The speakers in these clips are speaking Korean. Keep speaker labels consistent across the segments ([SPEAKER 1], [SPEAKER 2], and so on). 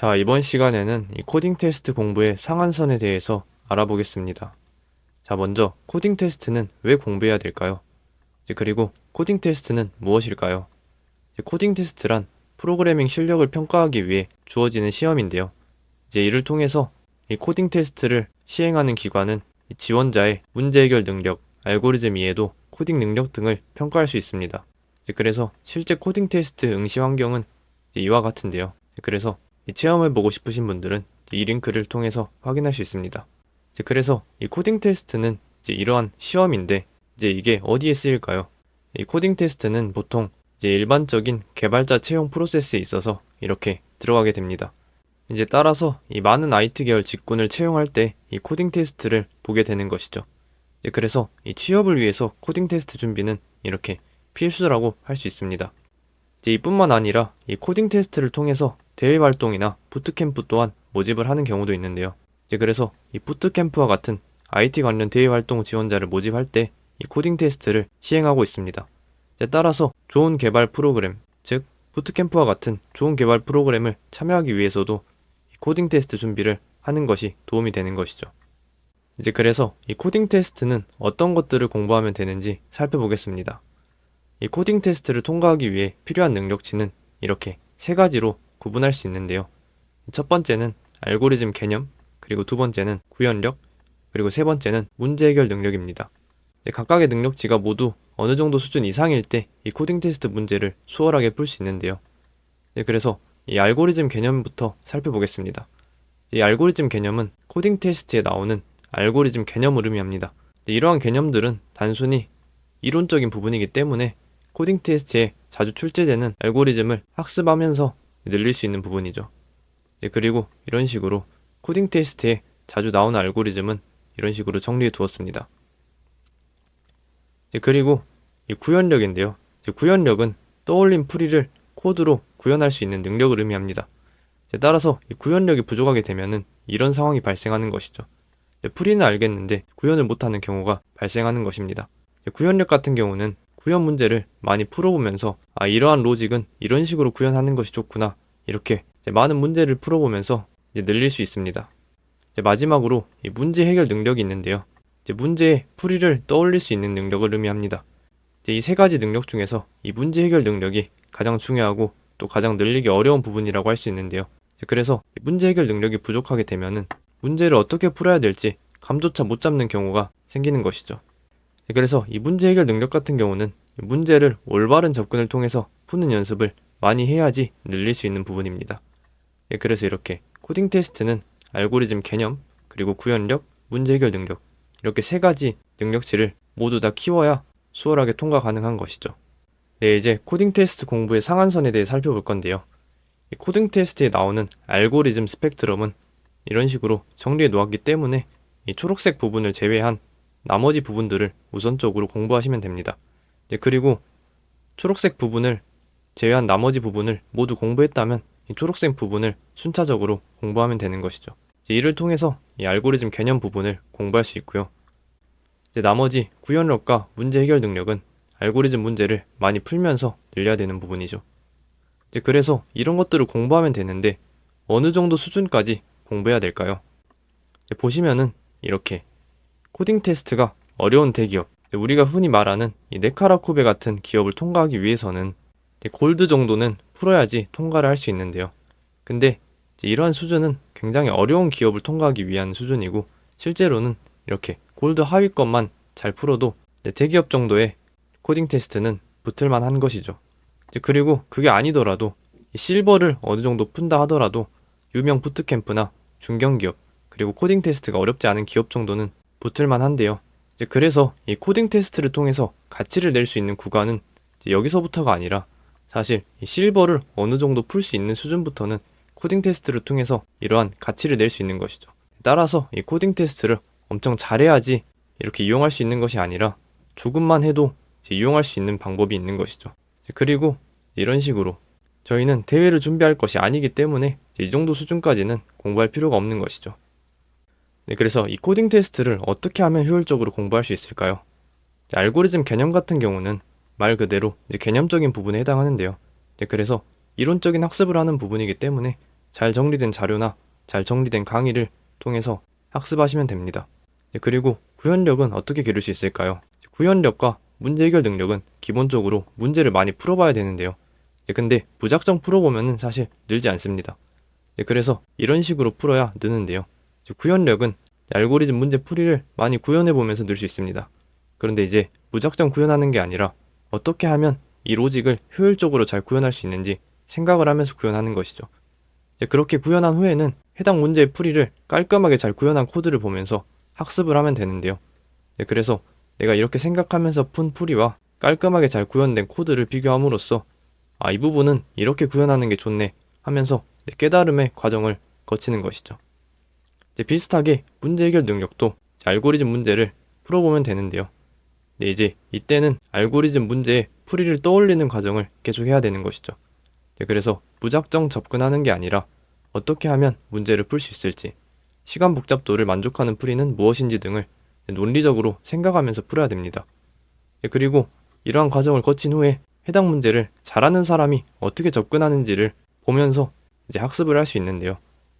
[SPEAKER 1] 자, 이번 시간에는 이 코딩 테스트 공부의 상한선에 대해서 알아보겠습니다. 자, 먼저 코딩 테스트는 왜 공부해야 될까요? 그리고 코딩 테스트는 무엇일까요? 코딩 테스트란 프로그래밍 실력을 평가하기 위해 주어지는 시험인데요. 이제 이를 통해서 이 코딩 테스트를 시행하는 기관은 이 지원자의 문제 해결 능력, 알고리즘 이해도, 코딩 능력 등을 평가할 수 있습니다. 그래서 실제 코딩 테스트 응시 환경은 이와 같은데요. 그래서 이 체험을 보고 싶으신 분들은 이 링크를 통해서 확인할 수 있습니다. 그래서 이 코딩 테스트는 이러한 시험인데 이제 이게 어디에 쓰일까요? 이 코딩 테스트는 보통 이제 일반적인 개발자 채용 프로세스에 있어서 이렇게 들어가게 됩니다. 이제 따라서 이 많은 IT 계열 직군을 채용할 때 이 코딩 테스트를 보게 되는 것이죠. 그래서 이 취업을 위해서 코딩 테스트 준비는 이렇게 필수라고 할 수 있습니다. 이제 이뿐만 아니라 이 코딩 테스트를 통해서 대외 활동이나 부트캠프 또한 모집을 하는 경우도 있는데요. 이제 그래서 이 부트캠프와 같은 IT 관련 대외 활동 지원자를 모집할 때 이 코딩 테스트를 시행하고 있습니다. 이제 따라서 좋은 개발 프로그램, 즉 부트캠프와 같은 좋은 개발 프로그램을 참여하기 위해서도 이 코딩 테스트 준비를 하는 것이 도움이 되는 것이죠. 이제 그래서 이 코딩 테스트는 어떤 것들을 공부하면 되는지 살펴보겠습니다. 이 코딩 테스트를 통과하기 위해 필요한 능력치는 이렇게 세 가지로 구분할 수 있는데요. 첫 번째는 알고리즘 개념, 그리고 두 번째는 구현력, 그리고 세 번째는 문제 해결 능력입니다. 네, 각각의 능력치가 모두 어느 정도 수준 이상일 때 이 코딩 테스트 문제를 수월하게 풀 수 있는데요. 네, 그래서 이 알고리즘 개념부터 살펴보겠습니다. 이 알고리즘 개념은 코딩 테스트에 나오는 알고리즘 개념을 의미합니다. 네, 이러한 개념들은 단순히 이론적인 부분이기 때문에 코딩 테스트에 자주 출제되는 알고리즘을 학습하면서 늘릴 수 있는 부분이죠. 네, 그리고 이런 식으로 코딩 테스트에 자주 나오는 알고리즘은 이런 식으로 정리해 두었습니다. 네, 그리고 이 구현력인데요. 이제 구현력은 떠올린 풀이를 코드로 구현할 수 있는 능력을 의미합니다. 따라서 이 구현력이 부족하게 되면은 이런 상황이 발생하는 것이죠. 풀이는 알겠는데 구현을 못하는 경우가 발생하는 것입니다. 구현력 같은 경우는 구현 문제를 많이 풀어보면서 아 이러한 로직은 이런 식으로 구현하는 것이 좋구나 이렇게 많은 문제를 풀어보면서 늘릴 수 있습니다. 마지막으로 이 문제 해결 능력이 있는데요. 문제의 풀이를 떠올릴 수 있는 능력을 의미합니다. 이 세 가지 능력 중에서 이 문제 해결 능력이 가장 중요하고 또 가장 늘리기 어려운 부분이라고 할 수 있는데요. 그래서 이 문제 해결 능력이 부족하게 되면은 문제를 어떻게 풀어야 될지 감조차 못 잡는 경우가 생기는 것이죠. 이제 그래서 이 문제 해결 능력 같은 경우는 문제를 올바른 접근을 통해서 푸는 연습을 많이 해야지 늘릴 수 있는 부분입니다. 예, 그래서 이렇게 코딩 테스트는 알고리즘 개념, 그리고 구현력, 문제 해결 능력 이렇게 세 가지 능력치를 모두 다 키워야 수월하게 통과 가능한 것이죠. 네, 이제 코딩 테스트 공부의 상한선에 대해 살펴볼 건데요. 이 코딩 테스트에 나오는 알고리즘 스펙트럼은 이런 식으로 정리해 놓았기 때문에 이 초록색 부분을 제외한 나머지 부분들을 우선적으로 공부하시면 됩니다. 네, 그리고 초록색 부분을 제외한 나머지 부분을 모두 공부했다면 이 초록색 부분을 순차적으로 공부하면 되는 것이죠. 이를 통해서 이 알고리즘 개념 부분을 공부할 수 있고요. 이제 나머지 구현력과 문제 해결 능력은 알고리즘 문제를 많이 풀면서 늘려야 되는 부분이죠. 이제 그래서 이런 것들을 공부하면 되는데 어느 정도 수준까지 공부해야 될까요? 보시면은 이렇게 코딩 테스트가 어려운 대기업, 우리가 흔히 말하는 이 네카라쿠베 같은 기업을 통과하기 위해서는 골드 정도는 풀어야지 통과를 할 수 있는데요. 근데 이러한 수준은 굉장히 어려운 기업을 통과하기 위한 수준이고 실제로는 이렇게 골드 하위권만 잘 풀어도 대기업 정도의 코딩 테스트는 붙을만 한 것이죠. 그리고 그게 아니더라도 실버를 어느 정도 푼다 하더라도 유명 부트캠프나 중견기업 그리고 코딩 테스트가 어렵지 않은 기업 정도는 붙을만 한데요. 그래서 이 코딩 테스트를 통해서 가치를 낼 수 있는 구간은 여기서부터가 아니라 사실 이 실버를 어느 정도 풀 수 있는 수준부터는 코딩 테스트를 통해서 이러한 가치를 낼 수 있는 것이죠. 따라서 이 코딩 테스트를 엄청 잘해야지 이렇게 이용할 수 있는 것이 아니라 조금만 해도 이용할 수 있는 방법이 있는 것이죠. 그리고 이런 식으로 저희는 대회를 준비할 것이 아니기 때문에 이 정도 수준까지는 공부할 필요가 없는 것이죠. 네, 그래서 이 코딩 테스트를 어떻게 하면 효율적으로 공부할 수 있을까요? 알고리즘 개념 같은 경우는 말 그대로 이제 개념적인 부분에 해당하는데요. 네, 그래서 이론적인 학습을 하는 부분이기 때문에 잘 정리된 자료나 잘 정리된 강의를 통해서 학습하시면 됩니다. 네, 그리고 구현력은 어떻게 기를 수 있을까요? 구현력과 문제 해결 능력은 기본적으로 문제를 많이 풀어봐야 되는데요. 네, 근데 무작정 풀어보면은 사실 늘지 않습니다. 네, 그래서 이런 식으로 풀어야 느는데요. 구현력은 알고리즘 문제 풀이를 많이 구현해 보면서 늘 수 있습니다. 그런데 이제 무작정 구현하는 게 아니라 어떻게 하면 이 로직을 효율적으로 잘 구현할 수 있는지 생각을 하면서 구현하는 것이죠. 그렇게 구현한 후에는 해당 문제의 풀이를 깔끔하게 잘 구현한 코드를 보면서 학습을 하면 되는데요. 네, 그래서 내가 이렇게 생각하면서 푼 풀이와 깔끔하게 잘 구현된 코드를 비교함으로써 아, 이 부분은 이렇게 구현하는 게 좋네 하면서 네, 깨달음의 과정을 거치는 것이죠. 이제 비슷하게 문제 해결 능력도 알고리즘 문제를 풀어보면 되는데요. 네, 이제 이때는 알고리즘 문제의 풀이를 떠올리는 과정을 계속 해야 되는 것이죠. 네, 그래서 무작정 접근하는 게 아니라 어떻게 하면 문제를 풀 수 있을지, 시간 복잡도를 만족하는 풀이는 무엇인지 등을 논리적으로 생각하면서 풀어야 됩니다. 네, 그리고 이러한 과정을 거친 후에 해당 문제를 잘하는 사람이 어떻게 접근하는지를 보면서 이제 학습을 할 수 있는데요.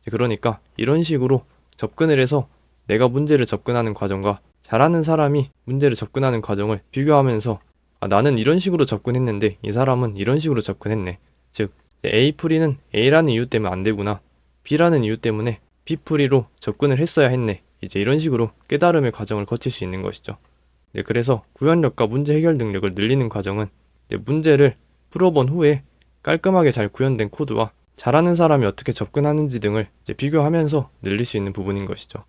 [SPEAKER 1] 네, 그러니까 이런 식으로 접근을 해서 내가 문제를 접근하는 과정과 잘하는 사람이 문제를 접근하는 과정을 비교하면서 아, 나는 이런 식으로 접근했는데 이 사람은 이런 식으로 접근했네. 즉 A 풀이는 A라는 이유 때문에 안 되구나. B라는 이유 때문에 B 풀이로 접근을 했어야 했네. 이제 이런 식으로 깨달음의 과정을 거칠 수 있는 것이죠. 네, 그래서 구현력과 문제 해결 능력을 늘리는 과정은 네, 문제를 풀어본 후에 깔끔하게 잘 구현된 코드와 잘하는 사람이 어떻게 접근하는지 등을 비교하면서 늘릴 수 있는 부분인 것이죠.